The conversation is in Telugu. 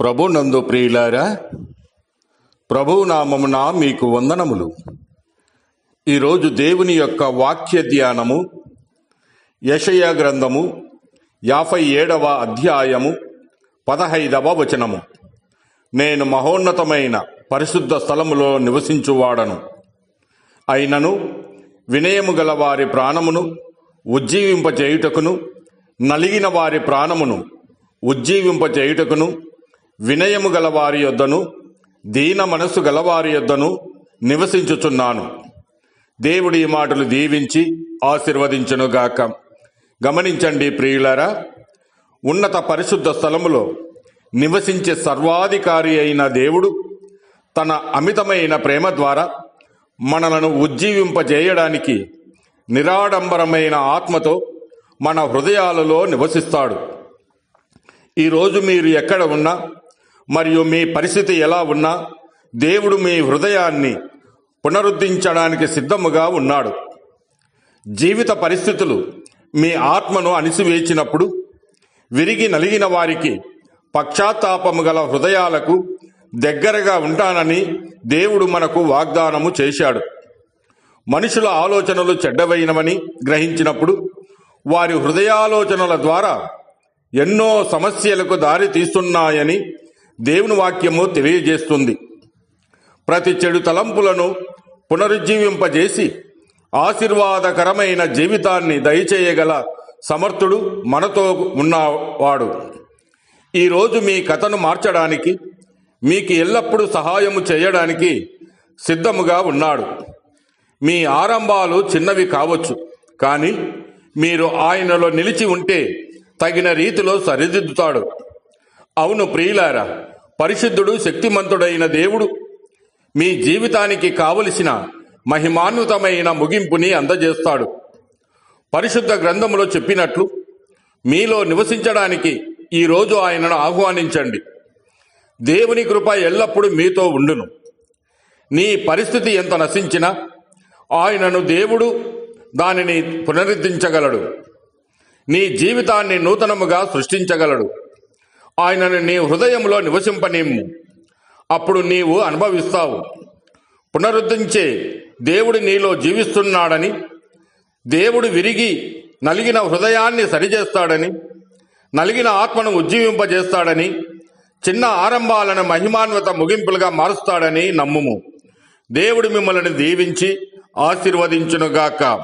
ప్రభు నందు ప్రియులారా ప్రభు నామమున మీకు వందనములు. ఈరోజు దేవుని యొక్క వాక్య ధ్యానము యషయ గ్రంథము యాభై ఏడవ అధ్యాయము పదహైదవ వచనము. నేను మహోన్నతమైన పరిశుద్ధ స్థలములో నివసించువాడను. అయినను వినయము గల వారి ప్రాణమును ఉజ్జీవింపచేయుటకును నలిగిన వారి ప్రాణమును ఉజ్జీవింపచేయుటకును వినయము గలవారి యొద్దను దీన మనస్సు గలవారి యొద్దను నివసించుచున్నాను. దేవుడి ఈ మాటలు దీవించి ఆశీర్వదించునుగాక. గమనించండి ప్రియులారా ఉన్నత పరిశుద్ధ స్థలములో నివసించే సర్వాధికారి అయిన దేవుడు తన అమితమైన ప్రేమ ద్వారా మనలను ఉజ్జీవింపజేయడానికి నిరాడంబరమైన ఆత్మతో మన హృదయాలలో నివసిస్తాడు. ఈరోజు మీరు ఎక్కడ ఉన్నా మరియు మీ పరిస్థితి ఎలా ఉన్నా దేవుడు మీ హృదయాన్ని పునరుద్ధరించడానికి సిద్ధముగా ఉన్నాడు. జీవిత పరిస్థితులు మీ ఆత్మను అణిసివేచినప్పుడు విరిగి నలిగిన వారికి పశ్చాత్తాపము గల హృదయాలకు దగ్గరగా ఉంటానని దేవుడు మనకు వాగ్దానము చేశాడు. మనుషుల ఆలోచనలు చెడ్డవైనవని గ్రహించినప్పుడు వారి హృదయాలోచనల ద్వారా ఎన్నో సమస్యలకు దారి తీస్తున్నాయని దేవుని వాక్యము తెలియజేస్తుంది. ప్రతి చెడు తలంపులను పునరుజ్జీవింపజేసి ఆశీర్వాదకరమైన జీవితాన్ని దయచేయగల సమర్థుడు మనతో ఉన్నవాడు. ఈరోజు మీ కథను మార్చడానికి మీకు ఎల్లప్పుడూ సహాయము చేయడానికి సిద్ధముగా ఉన్నాడు. మీ ఆరంభాలు చిన్నవి కావచ్చు కానీ మీరు ఆయనలో నిలిచి ఉంటే తగిన రీతిలో సరిదిద్దుతాడు. అవును ప్రియులారా పరిశుద్ధుడు శక్తిమంతుడైన దేవుడు మీ జీవితానికి కావలసిన మహిమాన్వితమైన ముగింపుని అందజేస్తాడు. పరిశుద్ధ గ్రంథములో చెప్పినట్లు మీలో నివసించడానికి ఈరోజు ఆయనను ఆహ్వానించండి. దేవుని కృప ఎల్లప్పుడూ మీతో ఉండును. నీ పరిస్థితి ఎంత నశించినా ఆయనను దేవుడు దానిని పునరుద్ధరించగలడు. నీ జీవితాన్ని నూతనముగా సృష్టించగలడు. ఆయనను నీ హృదయంలో నివసింపనేము. అప్పుడు నీవు అనుభవిస్తావు. పునరుద్ధరించే దేవుడు నీలో జీవిస్తున్నాడని దేవుడు విరిగి నలిగిన హృదయాన్ని సరిచేస్తాడని నలిగిన ఆత్మను ఉజ్జీవింపజేస్తాడని చిన్న ఆరంభాలను మహిమాన్విత ముగింపులుగా మారుస్తాడని నమ్ముము. దేవుడు మిమ్మల్ని దీవించి ఆశీర్వదించునుగాక.